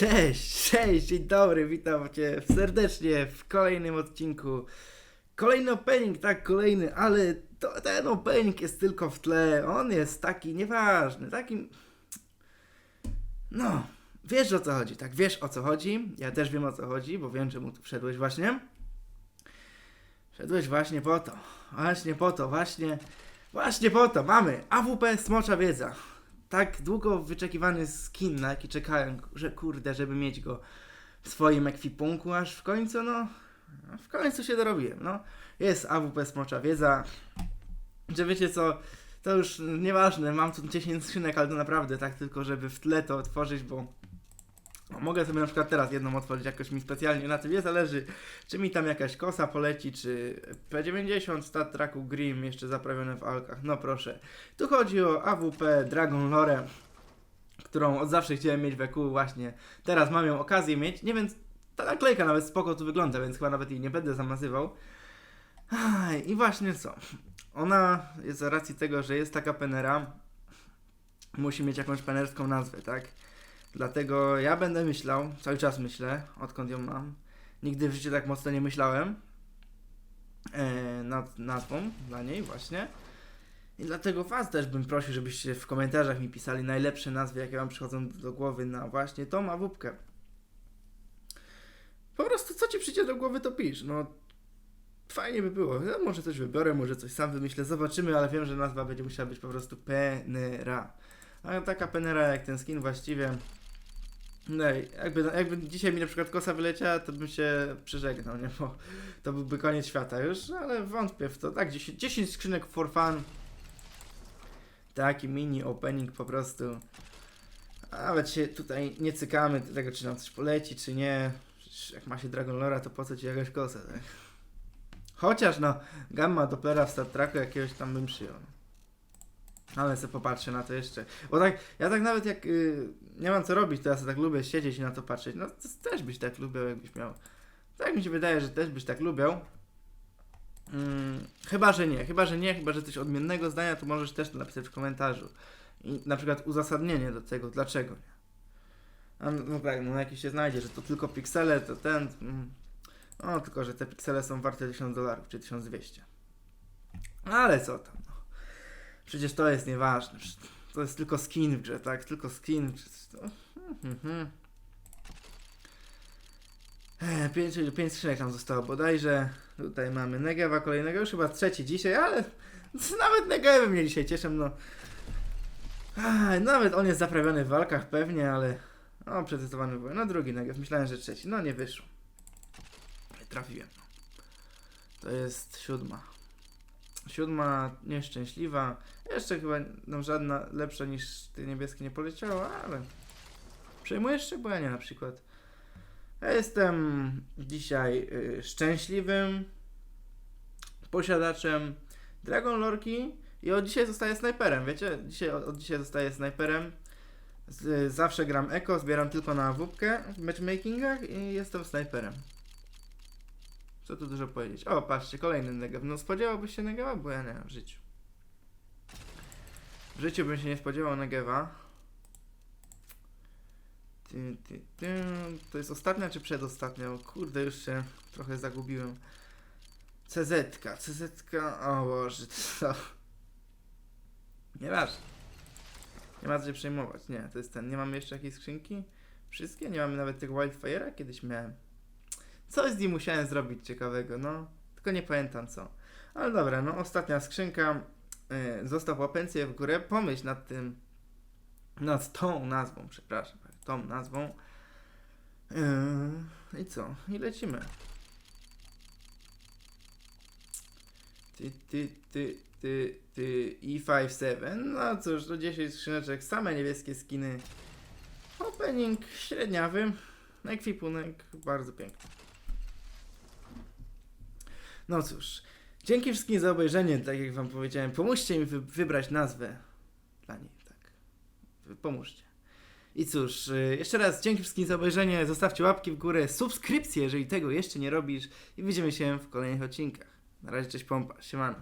Cześć, cześć, dzień dobry, witam Cię serdecznie w kolejnym odcinku. Kolejny opening, tak, kolejny, ale to, ten opening jest tylko w tle. On jest taki nieważny, taki. No, wiesz o co chodzi, tak, wiesz o co chodzi. Ja też wiem o co chodzi, bo wiem, czemu tu wszedłeś właśnie. Wszedłeś właśnie po to, właśnie po to, właśnie, właśnie po to. Mamy AWP Smocza Wiedza tak długo wyczekiwany skin, na jaki czekałem, że kurde, żeby mieć go w swoim ekwipunku, aż w końcu, no, w końcu się dorobiłem, no. Jest AWP Smocza Wiedza, że wiecie co, to już nieważne, mam tu 10 skrzynek, ale to naprawdę tak tylko, żeby w tle to otworzyć, bo mogę sobie na przykład teraz jedną otworzyć, jakoś mi specjalnie na tym nie zależy, czy mi tam jakaś kosa poleci, czy P90 Stat Tracku Grim jeszcze zaprawione w alkach, no proszę. Tu chodzi o AWP Dragon Lore, którą od zawsze chciałem mieć w EQ właśnie. Teraz mam ją okazję mieć. Nie wiem, ta naklejka nawet spoko tu wygląda, więc chyba nawet jej nie będę zamazywał. I właśnie co. Ona jest z racji tego, że jest taka penera, musi mieć jakąś penerską nazwę, tak? Dlatego ja będę myślał, cały czas myślę, odkąd ją mam. Nigdy w życiu tak mocno nie myślałem e, nad nazwą dla niej właśnie. I dlatego Was też bym prosił, żebyście w komentarzach mi pisali najlepsze nazwy, jakie Wam przychodzą do głowy na właśnie tą awupkę. Po prostu co Ci przyjdzie do głowy, to pisz. No, fajnie by było. Ja może coś wybiorę, może coś sam wymyślę, zobaczymy, ale wiem, że nazwa będzie musiała być po prostu Penera. A taka Penera jak ten skin właściwie... No, jakby, jakby dzisiaj mi na przykład kosa wyleciała, to bym się przeżegnał, nie? Bo to byłby koniec świata już, ale wątpię w to. Tak, 10, 10 skrzynek for fun. Taki mini opening po prostu. Nawet się tutaj nie cykamy tego, czy nam coś poleci, czy nie. Przecież Jak ma się Dragon Lora, to po co ci jakaś kosa, tak? Chociaż no, gamma Dopplera w Star Treku jakiegoś tam bym przyjął. Ale sobie popatrzę na to jeszcze. Bo tak, ja tak nawet jak y, nie mam co robić, to ja sobie tak lubię siedzieć i na to patrzeć. No to też byś tak lubiał, jakbyś miał. Tak mi się wydaje, że też byś tak lubiał. Mm, chyba, że nie, chyba, że nie, chyba, że coś odmiennego zdania, to możesz też to napisać w komentarzu. I na przykład uzasadnienie do tego, dlaczego nie. No, no tak, no jakiś się znajdzie, że to tylko piksele, to ten. Mm. No, tylko, że te piksele są warte 1000 dolarów, czy 1200. Ale co tam, no. Przecież to jest nieważne. To jest tylko skin w grze, tak? Tylko skin. Mhm. Ech, Pięć, pięć skrzynek nam zostało bodajże. Tutaj mamy Negewa kolejnego, już chyba trzeci dzisiaj, ale nawet Negewy mnie dzisiaj cieszą, no. Ach, nawet on jest zaprawiony w walkach pewnie, ale o, przetestowany byłem. No drugi Negew, myślałem, że trzeci. No nie wyszło. Trafiłem. To jest siódma. Siódma nieszczęśliwa. Jeszcze chyba no, żadna lepsza niż te niebieskie nie poleciała, ale przejmujesz się, bo ja nie na przykład. Ja jestem dzisiaj y, szczęśliwym posiadaczem Dragon Lorki i od dzisiaj zostaję snajperem, wiecie? Dzisiaj, od, od dzisiaj zostaję snajperem. Z, zawsze gram eko, zbieram tylko na wódkę w matchmakingach i jestem snajperem. Co tu dużo powiedzieć? O, patrzcie, kolejny negew. No spodziewałbyś się negewa? Bo ja nie w życiu. W życiu bym się nie spodziewał ty. To jest ostatnia czy przedostatnia? O kurde, już się trochę zagubiłem. CZ, CZ, o Boże, co? Nieważne. Nie ma co się przejmować. Nie, to jest ten. Nie mamy jeszcze jakiejś skrzynki? Wszystkie? Nie mamy nawet tego Wildfire'a? Kiedyś miałem. Coś z nim musiałem zrobić ciekawego, no. Tylko nie pamiętam co. Ale dobra, no ostatnia skrzynka. Yy, zostaw łapencję w górę. Pomyśl nad tym. Nad tą nazwą, przepraszam. Tą nazwą. Yy, I co? I lecimy. Ty, ty, ty, ty, ty. E57. No cóż, to 10 skrzyneczek. Same niebieskie skiny. Opening średniawy. Ekwipunek bardzo piękny. No cóż, dzięki wszystkim za obejrzenie, tak jak wam powiedziałem. Pomóżcie mi wy wybrać nazwę dla niej, tak. Pomóżcie. I cóż, y, jeszcze raz dzięki wszystkim za obejrzenie. Zostawcie łapki w górę, subskrypcję, jeżeli tego jeszcze nie robisz. I widzimy się w kolejnych odcinkach. Na razie, cześć pompa, siemano.